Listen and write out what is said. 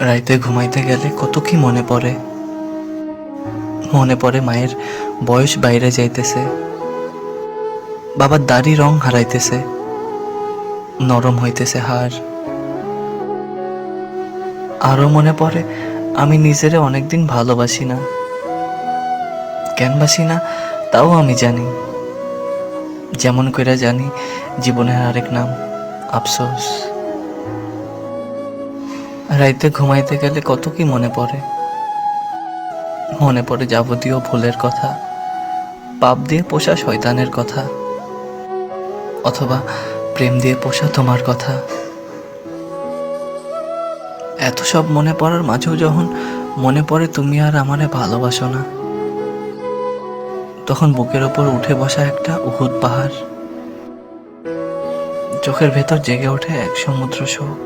রাইতে ঘুমাইতে গেলে কত কি মনে পড়ে? মনে পড়ে মায়ের বয়স বাইরে যাইতেছে। বাবার দাড়ি রং হারাইতেছে। নরম হইতেছে হাড় আরও মনে পড়ে, আমি নিজেরে অনেকদিন ভালোবাসি না। কেন বাসি না, তাও আমি জানি। যেমন করে জানি, জীবনের আরেক নাম, আফসোস। রাইতে ঘুমাইতে গেলে কত কি মনে পড়ে? মনে পড়ে যাবতীয় ভুলের কথা, পাপ দিয়ে পোষা শয়তানের কথা, অথবা প্রেম দিয়ে পোষা তোমার কথা। এত সব মনে পড়ার মাঝেও যখন মনে পড়ে তুমি আর আমারে ভালোবাসো না, তখন বুকের ওপর উঠে বসা একটা উহুদ পাহাড়, চোখের ভেতর জেগে ওঠে এক সমুদ্র শোক।